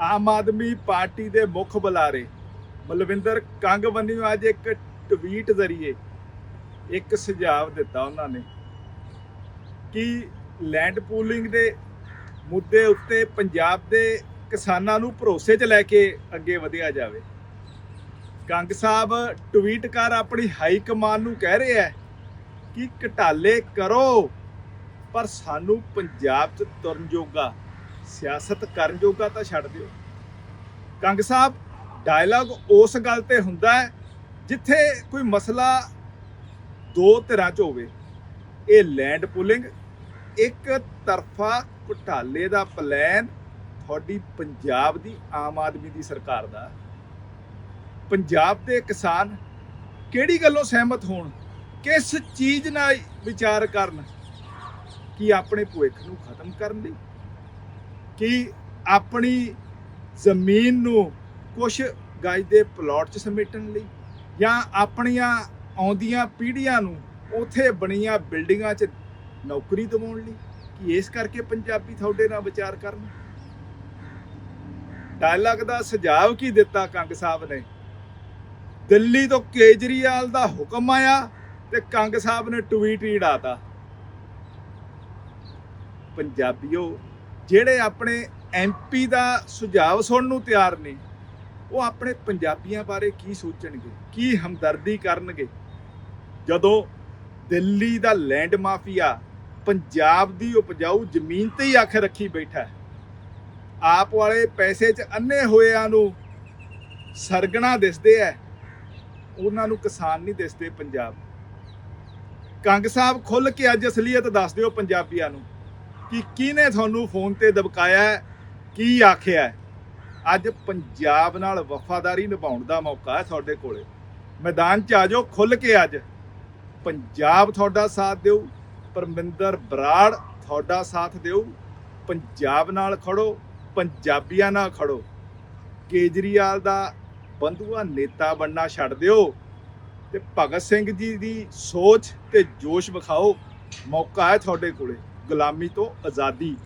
Aam Aadmi party ਦੇ ਮੁੱਖ ਬੁਲਾਰੇ ਮਲਵਿੰਦਰ ਕੰਗ ਵੱਲੋਂ ਅੱਜ ਇੱਕ ਟਵੀਟ ਜ਼ਰੀਏ ਇੱਕ ਸੁਝਾਅ ਦਿੱਤਾ ਉਹਨਾਂ ਨੇ ਕਿ ਲੈਂਡ ਪੂਲਿੰਗ ਦੇ ਮੁੱਦੇ ਉੱਤੇ ਪੰਜਾਬ ਦੇ ਕਿਸਾਨਾਂ ਨੂੰ ਭਰੋਸੇ 'ਚ ਲੈ ਕੇ ਅੱਗੇ ਵਧਿਆ ਜਾਵੇ। ਕੰਗ ਸਾਹਿਬ ਟਵੀਟ ਕਰ ਆਪਣੀ ਹਾਈ ਕਮਾਨ ਨੂੰ ਕਹਿ ਰਿਹਾ ਹੈ ਕਿ ਘਟਾਲੇ ਕਰੋ, ਪਰ ਸਾਨੂੰ ਪੰਜਾਬ 'ਚ ਤੁਰਨ ਜੋਗਾ ਸਿਆਸਤ ਕਰਨ ਜੋਗਾ ਤਾਂ ਛੱਡ ਦਿਓ। ਕੰਗ ਸਾਹਿਬ ਡਾਇਲੌਗ ਉਸ ਗੱਲ ਤੇ ਹੁੰਦਾ ਹੈ ਜਿੱਥੇ ਕੋਈ ਮਸਲਾ ਦੋ ਧਿਰਾਂ 'ਚ ਹੋਵੇ। ਇਹ ਲੈਂਡ ਪੁਲਿੰਗ ਇੱਕ ਤਰਫਾ ਘੁਟਾਲੇ ਦਾ ਪਲਾਨ ਤੁਹਾਡੀ ਪੰਜਾਬ ਦੀ ਆਮ ਆਦਮੀ ਦੀ ਸਰਕਾਰ ਦਾ। ਪੰਜਾਬ ਦੇ ਕਿਸਾਨ ਕਿਹੜੀ ਗੱਲੋਂ ਸਹਿਮਤ ਹੋਣ? ਕਿਸ ਚੀਜ਼ ਨਾਲ ਵਿਚਾਰ ਕਰਨ? ਕਿ ਆਪਣੇ ਭੁੱਖ ਨੂੰ ਖਤਮ ਕਰਨ ਲਈ? ਕਿ ਆਪਣੀ ਜ਼ਮੀਨ ਨੂੰ ਕੁਝ ਗਾਇ ਦੇ ਪਲਾਟ 'ਚ ਸਮੇਟਣ ਲਈ ਜਾਂ ਆਪਣੀਆਂ ਆਉਂਦੀਆਂ ਪੀੜ੍ਹੀਆਂ ਨੂੰ ਉਥੇ ਬਣੀਆਂ ਬਿਲਡਿੰਗਾਂ 'ਚ ਨੌਕਰੀ ਦਿਵਾਉਣ ਲਈ, ਕਿ ਇਸ ਕਰਕੇ ਪੰਜਾਬੀ ਤੁਹਾਡੇ ਨਾਲ ਵਿਚਾਰ ਕਰਨ? ਡਾਇਲੌਗ ਦਾ ਸੁਝਾਅ ਕੀ ਦਿੱਤਾ ਕੰਗ ਸਾਹਿਬ ਨੇ? ਦਿੱਲੀ ਤੋਂ ਕੇਜਰੀਵਾਲ ਦਾ ਹੁਕਮ ਆਇਆ ਤੇ ਕੰਗ ਸਾਹਿਬ ਨੇ ਟਵੀਟ ਹੀ ਉਡਾਤਾ। ਪੰਜਾਬੀਓ ਜਿਹੜੇ ਆਪਣੇ ਐਮਪੀ ਦਾ ਸੁਝਾਅ ਸੁਣਨ ਨੂੰ ਤਿਆਰ ਨੇ, ਉਹ ਆਪਣੇ ਪੰਜਾਬੀਆਂ ਬਾਰੇ ਕੀ ਸੋਚਣਗੇ, ਕੀ ਹਮਦਰਦੀ ਕਰਨਗੇ? ਜਦੋਂ ਦਿੱਲੀ ਦਾ ਲੈਂਡ ਮਾਫੀਆ ਪੰਜਾਬ ਦੀ ਉਪਜਾਊ ਜ਼ਮੀਨ ਤੇ ਹੀ ਅੱਖ ਰੱਖੀ ਬੈਠਾ ਹੈ, ਆਪ ਵਾਲੇ ਪੈਸੇ 'ਚ ਅੰਨੇ ਹੋਇਆਂ ਨੂੰ ਸਰਗਣਾ ਦਿਸਦੇ ਐ, ਉਹਨਾਂ ਨੂੰ ਕਿਸਾਨ ਨਹੀਂ ਦਿਸਦੇ ਪੰਜਾਬ। ਕੰਗ ਸਾਹਿਬ ਖੁੱਲ ਕੇ ਅੱਜ ਅਸਲੀਅਤ ਦੱਸ ਦਿਓ ਪੰਜਾਬੀਆਂ ਨੂੰ। ਕਿ ਕਿਹਨੇ ਤੁਹਾਨੂੰ ਫੋਨ ਤੇ ਦਬਕਾਇਆ ਕੀ ਆਖਿਆ ਅੱਜ ਪੰਜਾਬ ਨਾਲ ਵਫਾਦਾਰੀ ਨਿਭਾਉਣ ਦਾ ਮੌਕਾ ਹੈ ਤੁਹਾਡੇ ਕੋਲੇ। ਮੈਦਾਨ 'ਚ ਆ ਜਾਓ ਖੁੱਲ ਕੇ ਅੱਜ। ਪੰਜਾਬ ਤੁਹਾਡਾ ਸਾਥ ਦਿਓ, ਪਰਮਿੰਦਰ ਬਰਾੜ ਤੁਹਾਡਾ ਸਾਥ ਦਿਓ। ਪੰਜਾਬ ਨਾਲ ਖੜੋ, ਪੰਜਾਬੀਆਂ ਨਾਲ ਖੜੋ। ਕੇਜਰੀਵਾਲ ਦਾ ਬੰਧੂਆ ਨੇਤਾ ਬਣਨਾ ਛੱਡ ਦਿਓ। ਤੇ ਭਗਤ ਸਿੰਘ ਜੀ ਦੀ ਸੋਚ ਤੇ ਜੋਸ਼ ਵਿਖਾਓ। ਮੌਕਾ ਹੈ ਤੁਹਾਡੇ ਕੋਲੇ। ਗੁਲਾਮੀ ਤੋਂ ਆਜ਼ਾਦੀ।